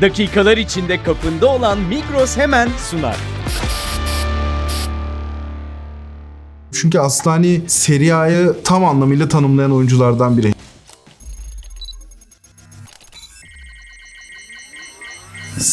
Dakikalar içinde kapında olan Migros hemen sunar. Çünkü Aslani Serie A'yı tam anlamıyla tanımlayan oyunculardan biri.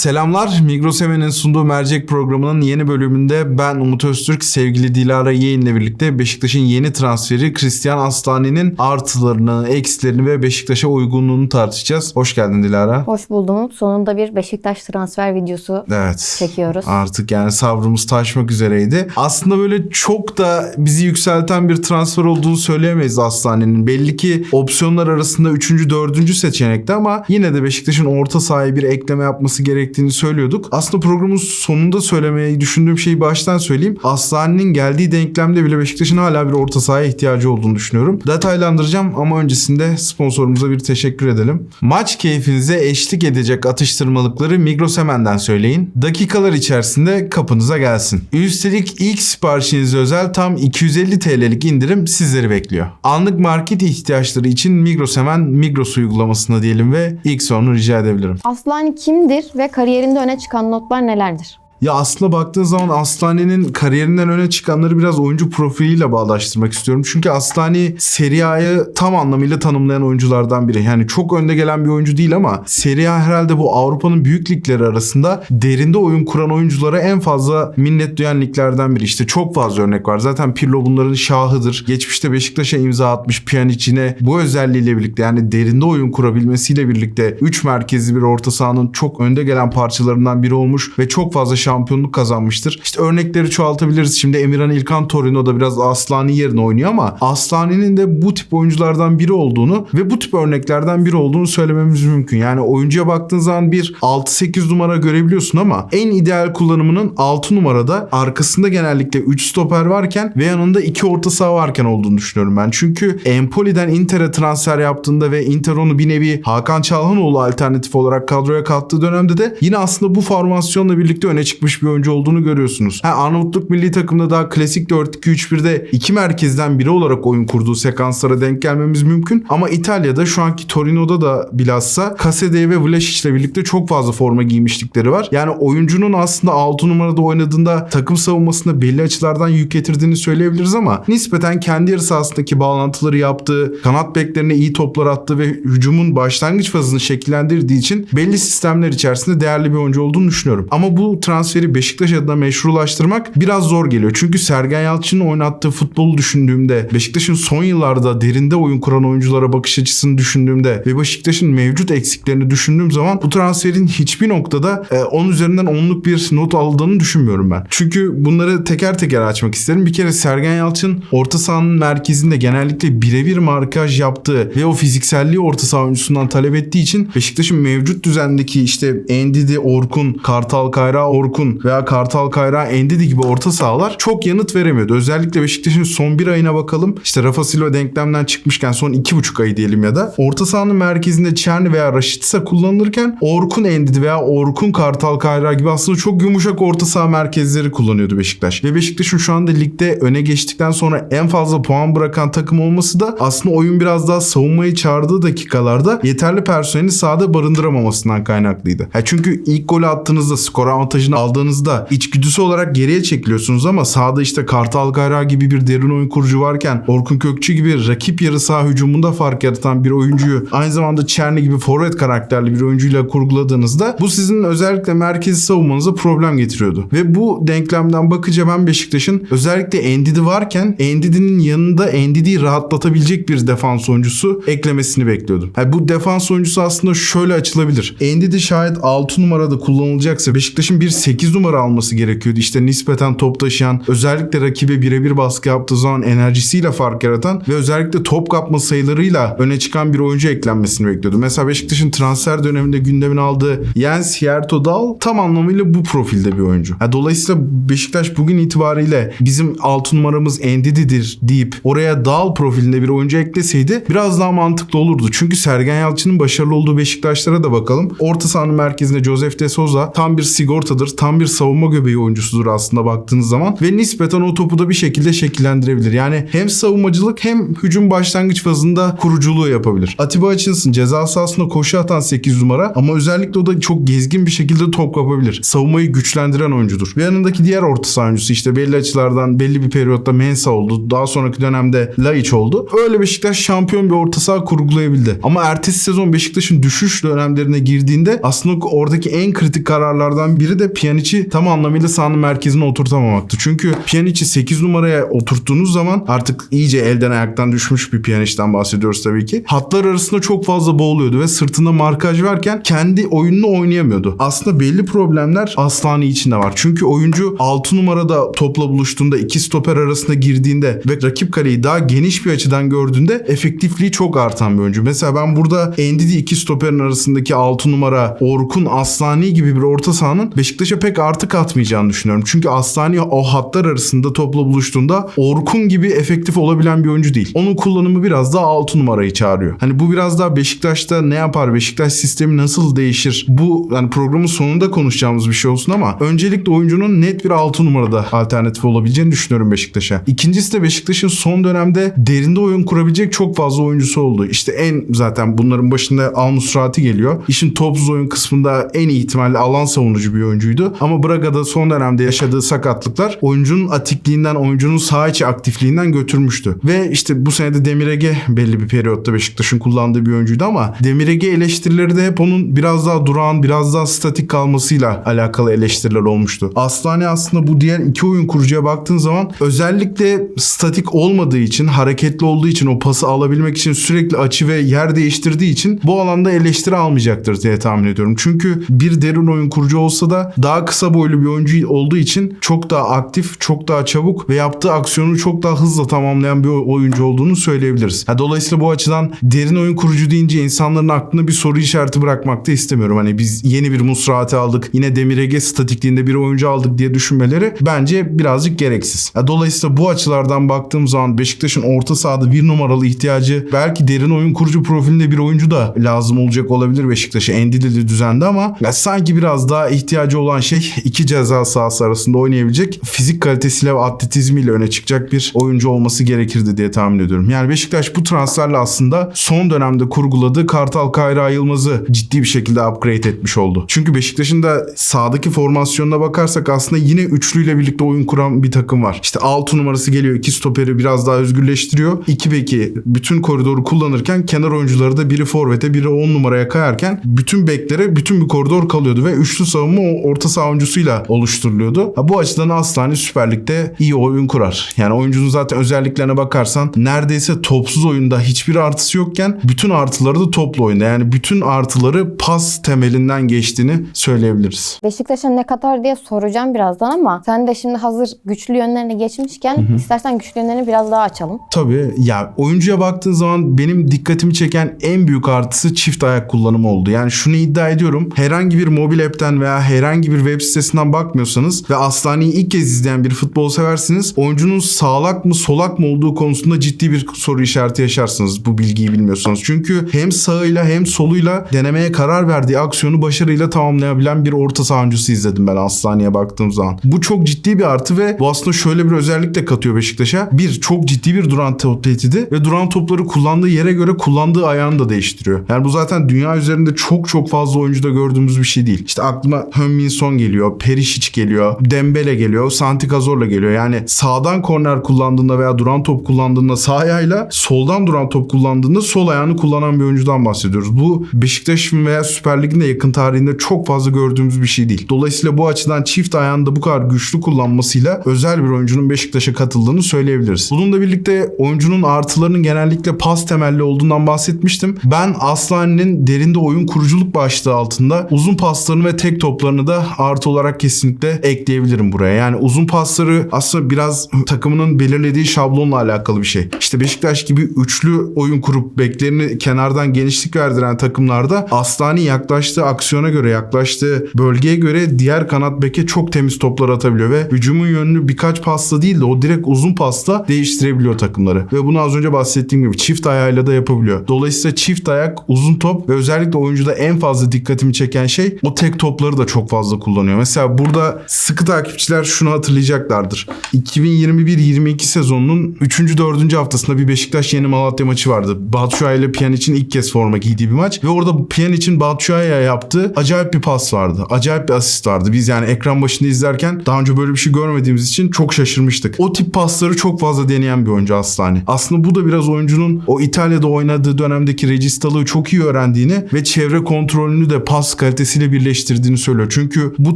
Selamlar. Migros Hemen'in sunduğu mercek programının yeni bölümünde ben Umut Öztürk, sevgili Dilara Yeğen'le birlikte Beşiktaş'ın yeni transferi Christian Aslani'nin artılarını, eksilerini ve Beşiktaş'a uygunluğunu tartışacağız. Hoş geldin Dilara. Hoş buldum. Sonunda bir Beşiktaş transfer videosu Evet. çekiyoruz. Artık yani sabrımız taşmak üzereydi. Aslında böyle çok da bizi yükselten bir transfer olduğunu söyleyemeyiz Aslane'nin. Belli ki opsiyonlar arasında 3. 4. seçenekti ama yine de Beşiktaş'ın orta sahaya bir ekleme yapması gerektiğini söylüyorduk. Aslında programın sonunda söylemeyi düşündüğüm şeyi baştan söyleyeyim. Aslane'nin geldiği denklemde bile Beşiktaş'ın hala bir orta sahaya ihtiyacı olduğunu düşünüyorum. Detaylandıracağım ama öncesinde sponsorumuza bir teşekkür edelim. Maç keyfinize eşlik edecek atıştırmalıkları Migros Hemen'den söyleyin. Dakikalar içerisinde kapınıza gelsin. Üstelik ilk siparişinize özel tam 250 TL'lik indirim sizleri bekliyor. Anlık market ihtiyaçları için Migros Hemen Migros uygulamasına diyelim ve ilk sorunu rica edebilirim. Aslani kimdir ve kariyerinde öne çıkan notlar nelerdir? Ya aslına baktığın zaman Aslani'nin kariyerinden öne çıkanları biraz oyuncu profiliyle bağdaştırmak istiyorum. Çünkü Aslani Serie tam anlamıyla tanımlayan oyunculardan biri. Yani çok önde gelen bir oyuncu değil ama Serie A herhalde bu Avrupa'nın büyük ligleri arasında derinde oyun kuran oyunculara en fazla minnet duyan liglerden biri. İşte çok fazla örnek var. Zaten Pirlo bunların şahıdır. Geçmişte Beşiktaş'a imza atmış Pjanic'ine bu özelliğiyle birlikte yani derinde oyun kurabilmesiyle birlikte 3 merkezli bir orta sahanın çok önde gelen parçalarından biri olmuş ve çok fazla şampiyonluk kazanmıştır. İşte örnekleri çoğaltabiliriz. Şimdi Emirhan İlkan Torino'da biraz Aslani yerine oynuyor ama Aslani'nin de bu tip oyunculardan biri olduğunu ve bu tip örneklerden biri olduğunu söylememiz mümkün. Yani oyuncuya baktığın zaman bir 6-8 numara görebiliyorsun ama en ideal kullanımının 6 numarada arkasında genellikle 3 stoper varken ve yanında 2 orta saha varken olduğunu düşünüyorum ben. Çünkü Empoli'den Inter'e transfer yaptığında ve Inter onu bir nevi Hakan Çalhanoğlu alternatif olarak kadroya kattığı dönemde de yine aslında bu formasyonla birlikte öne çıkmış bir oyuncu olduğunu görüyorsunuz. Ha, Arnavutluk milli takımda daha klasik 4-2-3-1'de iki merkezden biri olarak oyun kurduğu sekanslara denk gelmemiz mümkün. Ama İtalya'da şu anki Torino'da da bilhassa Casadei ve Vlasic ile birlikte çok fazla forma giymişlikleri var. Yani oyuncunun aslında 6 numarada oynadığında takım savunmasında belli açılardan yük getirdiğini söyleyebiliriz ama nispeten kendi yarı sahasındaki bağlantıları yaptığı, kanat beklerine iyi toplar attığı ve hücumun başlangıç fazını şekillendirdiği için belli sistemler içerisinde değerli bir oyuncu olduğunu düşünüyorum. Ama bu transferi Beşiktaş adına meşrulaştırmak biraz zor geliyor. Çünkü Sergen Yalçın'ın oynattığı futbolu düşündüğümde, Beşiktaş'ın son yıllarda derinde oyun kuran oyunculara bakış açısını düşündüğümde ve Beşiktaş'ın mevcut eksiklerini düşündüğüm zaman bu transferin hiçbir noktada e, 10 üzerinden 10'luk bir not aldığını düşünmüyorum ben. Çünkü bunları teker teker açmak isterim. Bir kere Sergen Yalçın orta sahanın merkezinde genellikle birebir markaj yaptığı ve o fizikselliği orta saha oyuncusundan talep ettiği için Beşiktaş'ın mevcut düzendeki işte Endidi, Orkun, Kartal Kayra, Orkun veya Kartal Kayra, Endidi gibi orta sahalar çok yanıt veremiyordu. Özellikle Beşiktaş'ın son bir ayına bakalım. İşte Rafa Silva denklemden çıkmışken son iki buçuk ayı diyelim ya da orta sahanın merkezinde Çerni veya Raşitsa kullanılırken Orkun Endidi veya Orkun Kartal Kayra gibi aslında çok yumuşak orta saha merkezleri kullanıyordu Beşiktaş. Ve Beşiktaş'ın şu anda ligde öne geçtikten sonra en fazla puan bırakan takım olması da aslında oyun biraz daha savunmayı çağırdığı dakikalarda yeterli personeli sahada barındıramamasından kaynaklıydı. Ya çünkü ilk golü attığınızda skor avantajını aldığınızda içgüdüsü olarak geriye çekiliyorsunuz ama sahada işte Kartal Kayra gibi bir derin oyun kurucu varken Orkun Kökçü gibi rakip yarı saha hücumunda fark yaratan bir oyuncuyu aynı zamanda Çerni gibi forvet karakterli bir oyuncuyla kurguladığınızda bu sizin özellikle merkezi savunmanıza problem getiriyordu. Ve bu denklemden bakınca ben Beşiktaş'ın özellikle Endidi varken Endidi'nin yanında Endidi'yi rahatlatabilecek bir defans oyuncusu eklemesini bekliyordum. Yani bu defans oyuncusu aslında şöyle açılabilir. Endidi şayet 6 numarada kullanılacaksa Beşiktaş'ın bir 8 numara alması gerekiyordu. İşte nispeten top taşıyan, özellikle rakibe birebir baskı yaptığı zaman enerjisiyle fark yaratan ve özellikle top kapma sayılarıyla öne çıkan bir oyuncu eklenmesini bekliyordu. Mesela Beşiktaş'ın transfer döneminde gündemine aldığı Jens Hjertodal tam anlamıyla bu profilde bir oyuncu. Yani dolayısıyla Beşiktaş bugün itibariyle bizim 6 numaramız Endidi'dir deyip oraya Dal profilinde bir oyuncu ekleseydi biraz daha mantıklı olurdu. Çünkü Sergen Yalçın'ın başarılı olduğu Beşiktaşlara da bakalım. Orta sahanın merkezinde Josef de Souza tam bir sigortadır. Tam bir savunma göbeği oyuncusudur aslında baktığınız zaman ve nispeten o topu da bir şekilde şekillendirebilir. Yani hem savunmacılık hem hücum başlangıç fazında kuruculuğu yapabilir. Atiba Hutchinson ceza sahasında koşu atan 8 numara ama özellikle o da çok gezgin bir şekilde top kapabilir. Savunmayı güçlendiren oyuncudur. Ve yanındaki diğer orta saha oyuncusu işte belli açılardan belli bir periyotta Mensa oldu. Daha sonraki dönemde Laiç oldu. Öyle Beşiktaş şampiyon bir orta saha kurgulayabildi. Ama ertesi sezon Beşiktaş'ın düşüş dönemlerine girdiğinde aslında oradaki en kritik kararlardan biri de Pjanic'i tam anlamıyla sahanın merkezine oturtamamaktı. Çünkü Pjanic'i 8 numaraya oturttuğunuz zaman artık iyice elden ayaktan düşmüş bir Pjanic'ten bahsediyoruz tabii ki. Hatlar arasında çok fazla boğuluyordu ve sırtında markaj varken kendi oyununu oynayamıyordu. Aslında belli problemler Aslani için de var. Çünkü oyuncu 6 numarada topla buluştuğunda iki stoper arasında girdiğinde ve rakip kaleyi daha geniş bir açıdan gördüğünde efektifliği çok artan bir oyuncu. Mesela ben burada Endidi iki stoperin arasındaki 6 numara Orkun Aslani gibi bir orta sahanın Beşiktaş'a pek artı katmayacağını düşünüyorum. Çünkü Aslani o hatlar arasında topla buluştuğunda Orkun gibi efektif olabilen bir oyuncu değil. Onun kullanımı biraz daha 6 numarayı çağırıyor. Hani bu biraz daha Beşiktaş'ta ne yapar? Beşiktaş sistemi nasıl değişir? Bu yani programın sonunda konuşacağımız bir şey olsun ama öncelikle oyuncunun net bir 6 numarada alternatif olabileceğini düşünüyorum Beşiktaş'a. İkincisi de Beşiktaş'ın son dönemde derinde oyun kurabilecek çok fazla oyuncusu oldu. İşte en zaten bunların başında Al Musrati geliyor. İşin topsuz oyun kısmında en ihtimalle alan savunucu bir oyuncuydu. Ama Braga'da son dönemde yaşadığı sakatlıklar oyuncunun atikliğinden, oyuncunun saha içi aktifliğinden götürmüştü. Ve işte bu sene de Demir Ege belli bir periyotta Beşiktaş'ın kullandığı bir oyuncuydu ama Demir Ege eleştirileri de hep onun biraz daha durağan, biraz daha statik kalmasıyla alakalı eleştiriler olmuştu. Aslani aslında bu diğer iki oyun kurucuya baktığın zaman özellikle statik olmadığı için, hareketli olduğu için o pası alabilmek için sürekli açı ve yer değiştirdiği için bu alanda eleştiri almayacaktır diye tahmin ediyorum. Çünkü bir derin oyun kurucu olsa da daha kısa boylu bir oyuncu olduğu için çok daha aktif, çok daha çabuk ve yaptığı aksiyonu çok daha hızlı tamamlayan bir oyuncu olduğunu söyleyebiliriz. Ha, dolayısıyla bu açıdan derin oyun kurucu deyince insanların aklına bir soru işareti bırakmak da istemiyorum. Hani biz yeni bir Musrati aldık, yine Demir Ege statikliğinde bir oyuncu aldık diye düşünmeleri bence birazcık gereksiz. Ha, dolayısıyla bu açılardan baktığım zaman Beşiktaş'ın orta sahada bir numaralı ihtiyacı belki derin oyun kurucu profilinde bir oyuncu da lazım olacak olabilir Beşiktaş'a Endidili düzende ama ya sanki biraz daha ihtiyacı olan şey iki ceza sahası arasında oynayabilecek fizik kalitesiyle ve atletizmiyle öne çıkacak bir oyuncu olması gerekirdi diye tahmin ediyorum. Yani Beşiktaş bu transferle aslında son dönemde kurguladığı Kartal Kayra Yılmaz'ı ciddi bir şekilde upgrade etmiş oldu. Çünkü Beşiktaş'ın da sağdaki formasyonuna bakarsak aslında yine üçlüyle birlikte oyun kuran bir takım var. İşte 6 numarası geliyor. iki stoperi biraz daha özgürleştiriyor. 2 beki bütün koridoru kullanırken kenar oyuncuları da biri forvete biri 10 numaraya kayarken bütün beklere bütün bir koridor kalıyordu ve üçlü savunma orta saha oyuncusuyla oluşturuluyordu. Ha, bu açıdan Aslani Süper Lig'de iyi oyun kurar. Yani oyuncunun zaten özelliklerine bakarsan neredeyse topsuz oyunda hiçbir artısı yokken bütün artıları da toplu oyunda. Yani bütün artıları pas temelinden geçtiğini söyleyebiliriz. Beşiktaş'a ne kadar diye soracağım birazdan ama sen de şimdi hazır güçlü yönlerine geçmişken istersen güçlü yönlerini biraz daha açalım. Tabii ya oyuncuya baktığın zaman benim dikkatimi çeken en büyük artısı çift ayak kullanımı oldu. Yani şunu iddia ediyorum. Herhangi bir mobil app'ten veya herhangi bir web sitesinden bakmıyorsanız ve Aslani'yi ilk kez izleyen bir futbol seversiniz. Oyuncunun sağlak mı solak mı olduğu konusunda ciddi bir soru işareti yaşarsınız bu bilgiyi bilmiyorsanız. Çünkü hem sağıyla hem soluyla denemeye karar verdiği aksiyonu başarıyla tamamlayabilen bir orta saha oyuncusu izledim ben Aslani'ye baktığım zaman. Bu çok ciddi bir artı ve bu aslında şöyle bir özellik de katıyor Beşiktaş'a. Bir, çok ciddi bir duran top tehdidi ve duran topları kullandığı yere göre kullandığı ayağını da değiştiriyor. Yani bu zaten dünya üzerinde çok çok fazla oyuncuda gördüğümüz bir şey değil. İşte aklıma Son geliyor, Perisic geliyor, Dembele geliyor, Santi Cazorla geliyor. Yani sağdan korner kullandığında veya duran top kullandığında sağ ayağıyla soldan duran top kullandığında sol ayağını kullanan bir oyuncudan bahsediyoruz. Bu Beşiktaş'ın veya Süper Lig'in de yakın tarihinde çok fazla gördüğümüz bir şey değil. Dolayısıyla bu açıdan çift ayağını da bu kadar güçlü kullanmasıyla özel bir oyuncunun Beşiktaş'a katıldığını söyleyebiliriz. Bununla birlikte oyuncunun artılarının genellikle pas temelli olduğundan bahsetmiştim. Ben Aslani'nin derinde oyun kuruculuk başlığı altında uzun paslarını ve tek toplarını da artı olarak kesinlikle ekleyebilirim buraya. Yani uzun pasları aslında biraz takımının belirlediği şablonla alakalı bir şey. İşte Beşiktaş gibi üçlü oyun kurup beklerini kenardan genişlik verdiren takımlarda Aslani yaklaştığı aksiyona göre, yaklaştığı bölgeye göre diğer kanat beke çok temiz toplar atabiliyor ve hücumun yönünü birkaç pasla değil de o direkt uzun pasla değiştirebiliyor takımları. Ve bunu az önce bahsettiğim gibi çift ayağıyla da yapabiliyor. Dolayısıyla çift ayak, uzun top ve özellikle oyuncuda en fazla dikkatimi çeken şey o tek topları da çok fazla kullanıyor kullanıyor. Mesela burada sıkı takipçiler şunu hatırlayacaklardır. 2021-22 sezonunun 3. 4. haftasında bir Beşiktaş Yeni Malatya maçı vardı. Batshuayi ile Pjanic'in ilk kez forma giydiği bir maç. Ve orada Pjanic'in Batshuayi'ye yaptığı acayip bir pas vardı. Acayip bir asist vardı. Biz yani ekran başında izlerken daha önce böyle bir şey görmediğimiz için çok şaşırmıştık. O tip pasları çok fazla deneyen bir oyuncu Aslani. Aslında bu da biraz oyuncunun o İtalya'da oynadığı dönemdeki registalığı çok iyi öğrendiğini ve çevre kontrolünü de pas kalitesiyle birleştirdiğini söylüyor. Çünkü bu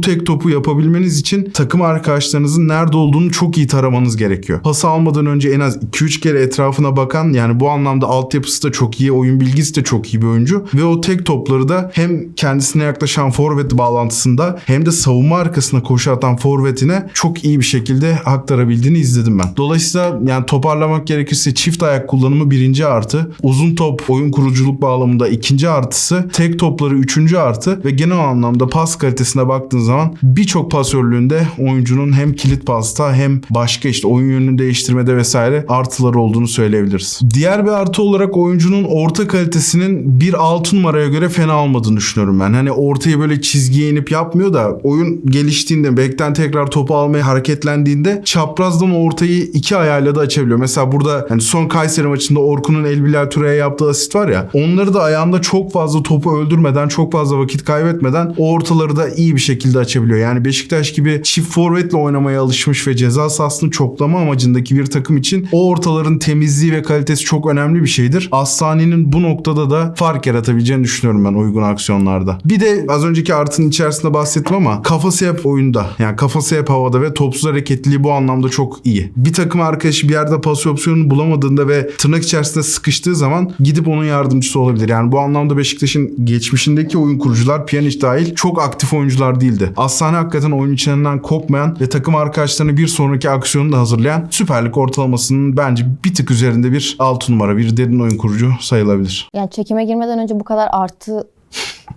tek topu yapabilmeniz için takım arkadaşlarınızın nerede olduğunu çok iyi taramanız gerekiyor. Pası almadan önce en az 2-3 kere etrafına bakan yani bu anlamda altyapısı da çok iyi, oyun bilgisi de çok iyi bir oyuncu ve o tek topları da hem kendisine yaklaşan forvet bağlantısında hem de savunma arkasına koşu atan forvetine çok iyi bir şekilde aktarabildiğini izledim ben. Dolayısıyla yani toparlamak gerekirse çift ayak kullanımı birinci artı, uzun top oyun kuruculuk bağlamında ikinci artısı, tek topları üçüncü artı ve genel anlamda pas kalitesine baktığın zaman birçok pasörlüğünde oyuncunun hem kilit pasta hem başka işte oyun yönünü değiştirmede vesaire artıları olduğunu söyleyebiliriz. Diğer bir artı olarak oyuncunun orta kalitesinin bir altı numaraya göre fena olmadığını düşünüyorum ben. Hani ortaya böyle çizgiye inip yapmıyor da oyun geliştiğinde bekten tekrar topu almaya hareketlendiğinde çaprazdan ortayı iki ayağıyla da açabiliyor. Mesela burada hani son Kayseri maçında Orkun'un El Bilal Ture'ye yaptığı asist var ya onları da ayağında çok fazla topu öldürmeden çok fazla vakit kaybetmeden o ortaları da iyi bir şekilde açabiliyor. Yani Beşiktaş gibi çift forvetle oynamaya alışmış ve ceza sahasını çoklama amacındaki bir takım için o ortaların temizliği ve kalitesi çok önemli bir şeydir. Aslaninin bu noktada da fark yaratabileceğini düşünüyorum ben uygun aksiyonlarda. Bir de az önceki artının içerisinde bahsettim ama kafası hep oyunda. Yani kafası hep havada ve topsuz hareketliliği bu anlamda çok iyi. Bir takım arkadaşı bir yerde pas opsiyonunu bulamadığında ve tırnak içerisinde sıkıştığı zaman gidip onun yardımcısı olabilir. Yani bu anlamda Beşiktaş'ın geçmişindeki oyun kurucular Pjanic dahil çok aktif oyuncular değildi. Aslane hakikaten oyun içinden kopmayan ve takım arkadaşlarını bir sonraki aksiyonu da hazırlayan Süper Lig ortalamasının bence bir tık üzerinde bir 6 numara bir derin oyun kurucu sayılabilir. Yani çekime girmeden önce bu kadar artı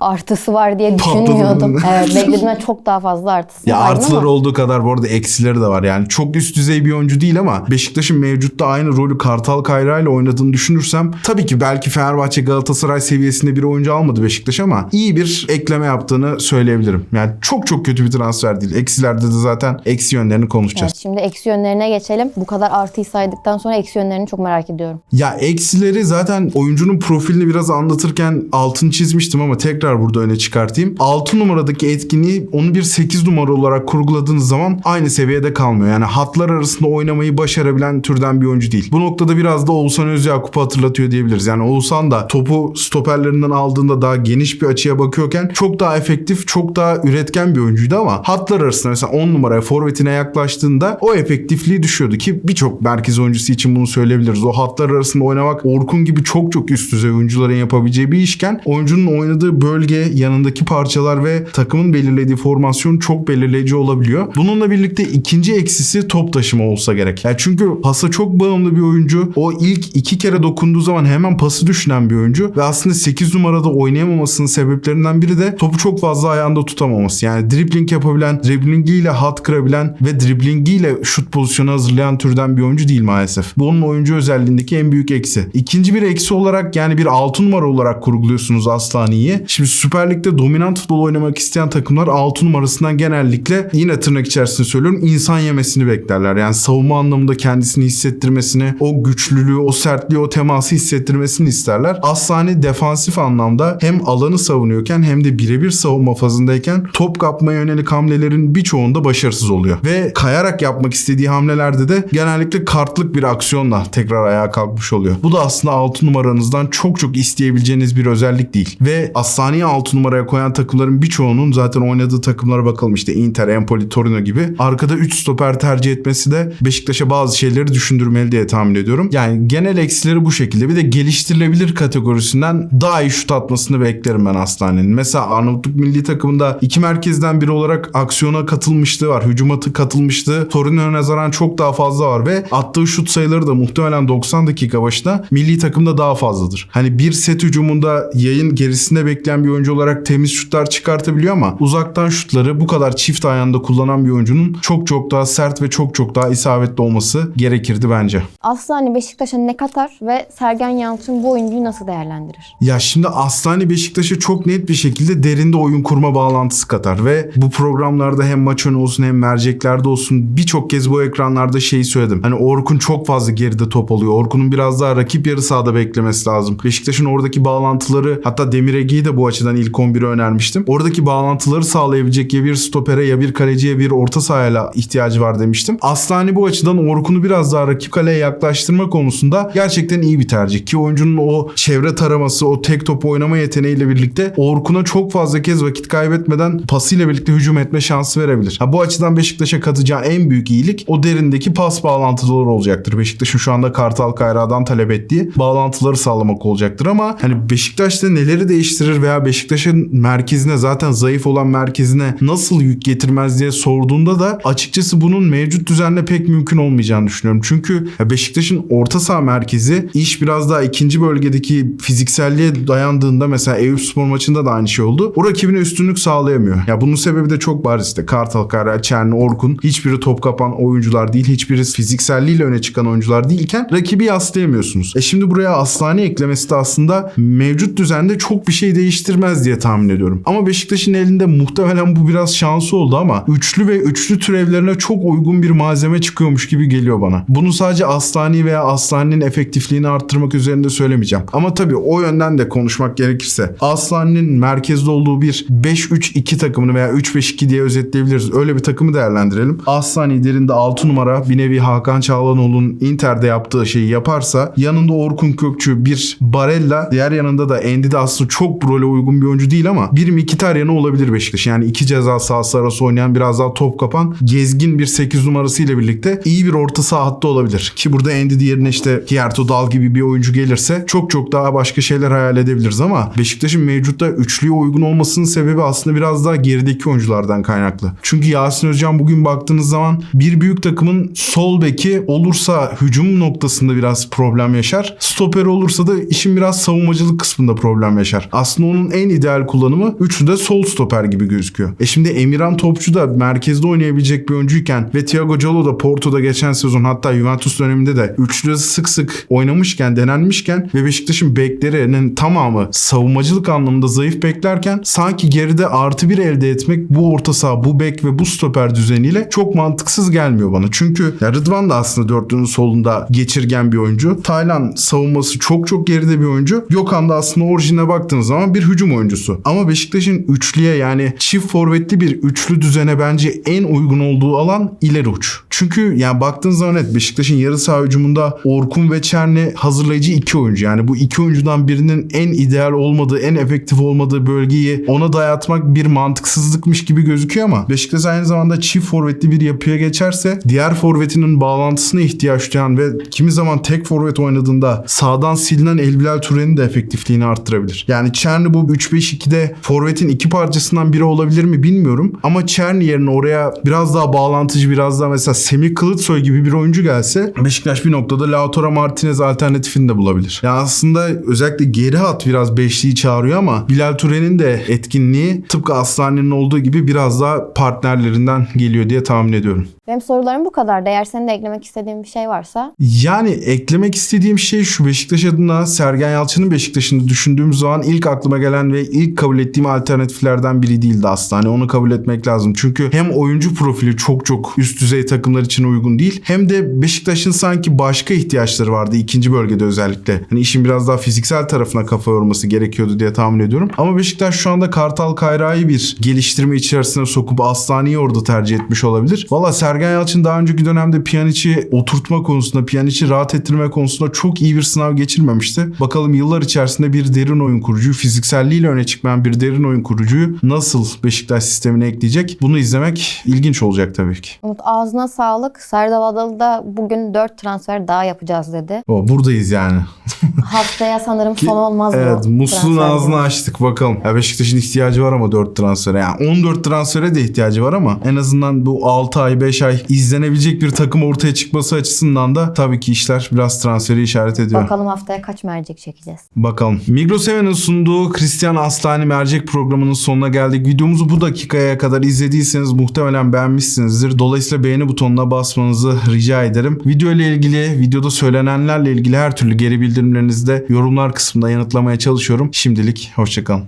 artısı var diye düşünmüyordum. evet beklediğimden çok daha fazla artısı Ya vardı artıları ama olduğu kadar bu arada eksileri de var. Yani çok üst düzey bir oyuncu değil ama Beşiktaş'ın mevcutta aynı rolü Kartal Kayra ile oynadığını düşünürsem tabii ki belki Fenerbahçe Galatasaray seviyesinde bir oyuncu almadı Beşiktaş ama iyi bir ekleme yaptığını söyleyebilirim. Yani çok çok kötü bir transfer değil. Eksilerde de zaten eksi yönlerini konuşacağız. Evet, şimdi eksi yönlerine geçelim. Bu kadar artıyı saydıktan sonra eksi yönlerini çok merak ediyorum. Ya eksileri zaten oyuncunun profilini biraz anlatırken altını çizmiştim ama tekrar burada öne çıkartayım. 6 numaradaki etkinliği onu bir 8 numara olarak kurguladığınız zaman aynı seviyede kalmıyor. Yani hatlar arasında oynamayı başarabilen türden bir oyuncu değil. Bu noktada biraz da Oğuzhan Özyakup'u hatırlatıyor diyebiliriz. Yani Oğuzhan da topu stoperlerinden aldığında daha geniş bir açıya bakıyorken çok daha efektif, çok daha üretken bir oyuncuydu ama hatlar arasında mesela 10 numaraya forvetine yaklaştığında o efektifliği düşüyordu ki birçok merkez oyuncusu için bunu söyleyebiliriz. O hatlar arasında oynamak Orkun gibi çok çok üst düzey oyuncuların yapabileceği bir işken oyuncunun oynadığı bölge, yanındaki parçalar ve takımın belirlediği formasyon çok belirleyici olabiliyor. Bununla birlikte ikinci eksisi top taşıma olsa gerek. Yani çünkü pasa çok bağımlı bir oyuncu. O ilk iki kere dokunduğu zaman hemen pası düşünen bir oyuncu ve aslında 8 numarada oynayamamasının sebeplerinden biri de topu çok fazla ayağında tutamaması. Yani dribbling yapabilen, driblingiyle hat kırabilen ve driblingiyle şut pozisyonu hazırlayan türden bir oyuncu değil maalesef. Bu onun oyuncu özelliğindeki en büyük eksi. İkinci bir eksi olarak yani bir 6 numara olarak kurguluyorsunuz Aslani'yi. Şimdi Süper Lig'de dominant futbol oynamak isteyen takımlar 6 numarasından genellikle yine tırnak içerisinde söylüyorum insan yemesini beklerler. Yani savunma anlamında kendisini hissettirmesini, o güçlülüğü, o sertliği, o teması hissettirmesini isterler. Aslani defansif anlamda hem alanı savunuyorken hem de birebir savunma fazındayken top kapmaya yönelik hamlelerin birçoğunda başarısız oluyor. Ve kayarak yapmak istediği hamlelerde de genellikle kartlık bir aksiyonla tekrar ayağa kalkmış oluyor. Bu da aslında 6 numaranızdan çok çok isteyebileceğiniz bir özellik değil. Ve Aslani'yi 6 numaraya koyan takımların birçoğunun zaten oynadığı takımlara bakalım işte Inter, Empoli, Torino gibi. Arkada 3 stoper tercih etmesi de Beşiktaş'a bazı şeyleri düşündürmeli diye tahmin ediyorum. Yani genel eksileri bu şekilde. Bir de geliştirilebilir kategorisinden daha iyi şut atmasını beklerim ben Aslani'nin. Mesela Arnavutluk milli takımında iki merkezden biri olarak aksiyona katılmışlığı var. Hücuma katılmışlığı Torino'ya nazaran çok daha fazla var ve attığı şut sayıları da muhtemelen 90 dakika başına milli takımda daha fazladır. Hani bir set hücumunda yayın gerisinde bekleyen bir oyuncu olarak temiz şutlar çıkartabiliyor ama uzaktan şutları bu kadar çift ayağında kullanan bir oyuncunun çok çok daha sert ve çok çok daha isabetli olması gerekirdi bence. Aslanı Beşiktaş'a ne katar ve Sergen Yalçın bu oyuncuyu nasıl değerlendirir? Ya şimdi Aslani Beşiktaş'a çok net bir şekilde derinde oyun kurma bağlantısı katar ve bu programlarda hem maç önü olsun hem merceklerde olsun birçok kez bu ekranlarda şeyi söyledim. Hani Orkun çok fazla geride top alıyor. Orkun'un biraz daha rakip yarı sahada beklemesi lazım. Beşiktaş'ın oradaki bağlantıları hatta Demir Ege'yi de bu açıdan ilk 11'e önermiştim. Oradaki bağlantıları sağlayabilecek ya bir stopere ya bir kaleciye bir orta sahayla ihtiyacı var demiştim. Aslani bu açıdan Orkun'u biraz daha rakip kaleye yaklaştırma konusunda gerçekten iyi bir tercih. Ki oyuncunun o çevre taraması, o tek top oynama yeteneğiyle birlikte Orkun'a çok fazla kez vakit kaybetmeden pasıyla birlikte hücum etme şansı verebilir. Ha, bu açıdan Beşiktaş'a katacağı en büyük iyilik o derindeki pas bağlantıları olacaktır. Beşiktaş'ın şu anda Kartal Kayra'dan talep ettiği bağlantıları sağlamak olacaktır ama hani Beşiktaş'ta neleri değiştirir veya Beşiktaş'ın merkezine zaten zayıf olan merkezine nasıl yük getirmez diye sorduğunda da açıkçası bunun mevcut düzenle pek mümkün olmayacağını düşünüyorum. Çünkü Beşiktaş'ın orta saha merkezi iş biraz daha ikinci bölgedeki fizikselliğe dayandığında mesela Eyüpspor maçında da aynı şey oldu. O rakibine üstünlük sağlayamıyor. Ya bunun sebebi de çok bariz işte. Kartal Kara, Çerni, Orkun hiçbiri top kapan oyuncular değil. Hiçbiri fizikselliğiyle öne çıkan oyuncular değilken rakibi yaslayamıyorsunuz. E şimdi buraya Aslani eklemesi de aslında mevcut düzende çok bir şey değiştirmez diye tahmin ediyorum. Ama Beşiktaş'ın elinde muhtemelen bu biraz şansı oldu ama üçlü ve üçlü türevlerine çok uygun bir malzeme çıkıyormuş gibi geliyor bana. Bunu sadece Aslani veya Aslani'nin efektifliğini arttırmak üzerinde söylemeyeceğim. Ama tabii o yönden de konuşmak gerekirse Aslani'nin merkezde olduğu bir 5-3-2 takımını veya 3-5-2 diye özetleyebiliriz. Öyle bir takımı değerlendirelim. Aslani derinde 6 numara bir nevi Hakan Çağlanoğlu'nun Inter'de yaptığı şeyi yaparsa yanında Orkun Kökçü bir Barella diğer yanında da Endi de aslında çok role uygun bir oyuncu değil ama bir Mkhitaryan'ı olabilir Beşiktaş. Yani iki ceza sahası arası oynayan biraz daha top kapan gezgin bir 8 numarası ile birlikte iyi bir orta saha hattı olabilir. Ki burada Endi diğerine işte Hierto Dal gibi bir oyuncu gelirse çok çok daha başka şeyler hayal edebiliriz ama Beşiktaş'ın mevcutta üçlüye uygun olmasının sebebi aslında biraz daha gerideki oyunculardan kaynaklı. Çünkü Yasin Özcan bugün baktığınız zaman bir büyük takımın sol beki olursa hücum noktasında biraz problem yaşar. Stoper olursa da işin biraz savunmacılık kısmında problem yaşar. Aslında onun en ideal kullanımı üçlü de sol stoper gibi gözüküyor. E şimdi Emirhan Topçu da merkezde oynayabilecek bir oyuncuyken ve Thiago Callo da Porto'da geçen sezon hatta Juventus döneminde de üçlü sık sık oynamışken, denenmişken ve Beşiktaş'ın beklerinin tamamı savunmacılık anlamında zayıf beklerken sanki geride artı bir elde etmek bu orta saha, bu bek ve bu stoper düzeniyle çok mantıksız gelmiyor bana. Çünkü Rıdvan da aslında dörtlünün solunda geçirgen bir oyuncu. Taylan savunması çok çok geride bir oyuncu. Gökhan da aslında orijine baktığınız zaman bir hücum oyuncusu. Ama Beşiktaş'ın üçlüye yani çift forvetli bir üçlü düzene bence en uygun olduğu alan ileri uç. Çünkü yani baktığınız zaman evet Beşiktaş'ın yarı saha hücumunda Orkun ve Çerni hazırlayıcı iki oyuncu. Yani bu iki oyuncudan birinin en ideal olmadığı, en efektif olmadığı bölgeyi ona dayatmak bir mantıksızlıkmış gibi gözüküyor ama Beşiktaş aynı zamanda çift forvetli bir yapıya geçerse diğer forvetinin bağlantısına ihtiyaç duyan ve kimi zaman tek forvet oynadığında sağdan silinen Elbilal Turen'in de efektifliğini arttırabilir. Yani Çerni bu 3-5-2'de forvetin iki parçasından biri olabilir mi bilmiyorum ama Çerni yerine oraya biraz daha bağlantıcı biraz daha mesela Semih Kılıçsoy gibi bir oyuncu gelse Beşiktaş bir noktada Lautaro Martinez alternatifini de bulabilir. Yani aslında özellikle geri hat biraz beşliği çağırıyor ama Bilal Turen'in de etkinliği tıpkı Aslan'ın olduğu gibi biraz daha partnerlerinden geliyor diye tahmin ediyorum. Benim sorularım bu kadar. Eğer senin de eklemek istediğin bir şey varsa Yani eklemek istediğim şey şu Beşiktaş adına Sergen Yalçın'ın Beşiktaş'ını düşündüğüm zaman ilk aklıma gelen ve ilk kabul ettiğim alternatiflerden biri değildi aslında. Hani onu kabul etmek lazım. Çünkü hem oyuncu profili çok çok üst düzey takımlar için uygun değil. Hem de Beşiktaş'ın sanki başka ihtiyaçları vardı ikinci bölgede özellikle. Hani işin biraz daha fiziksel tarafına kafa yorması gerekiyordu diye tahmin ediyorum. Ama Beşiktaş şu anda Kartal Kayra'yı bir geliştirme içerisine sokup Aslani'yi orada tercih etmiş olabilir. Valla Sergen Yalçın daha önceki dönemde Pjanic'i oturtma konusunda, Pjanic'i rahat ettirme konusunda çok iyi bir sınav geçirmemişti. Bakalım yıllar içerisinde bir derin oyun kurucuyu, fizikselliğiyle öne çıkmayan bir derin oyun kurucuyu nasıl Beşiktaş sistemine ekleyecek? Bunu izlemek ilginç olacak tabii ki. Umut ağzına sağlık. Serdal Adalı da bugün 4 transfer daha yapacağız dedi. O buradayız yani. Haftaya sanırım son olmaz bu Evet musluğun transfer ağzını günü. açtık bakalım. Ya Beşiktaş'ın ihtiyacı var ama 4 transfere. Yani 14 transfere de ihtiyacı var ama en azından bu 6 ay 5 ay izlenebilecek bir takım ortaya çıkması açısından da tabii ki işler biraz transferi işaret ediyor. Bakalım haftaya kaç mercek çekeceğiz. Bakalım. Migros sunduğu Chris Hristiyan Aslani Mercek programının sonuna geldik. Videomuzu bu dakikaya kadar izlediyseniz muhtemelen beğenmişsinizdir. Dolayısıyla beğeni butonuna basmanızı rica ederim. Video ile ilgili, videoda söylenenlerle ilgili her türlü geri bildirimlerinizi de yorumlar kısmında yanıtlamaya çalışıyorum. Şimdilik hoşçakalın.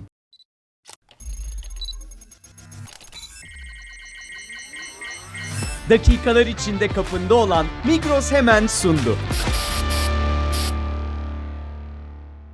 Dakikalar içinde kapında olan Migros hemen sundu.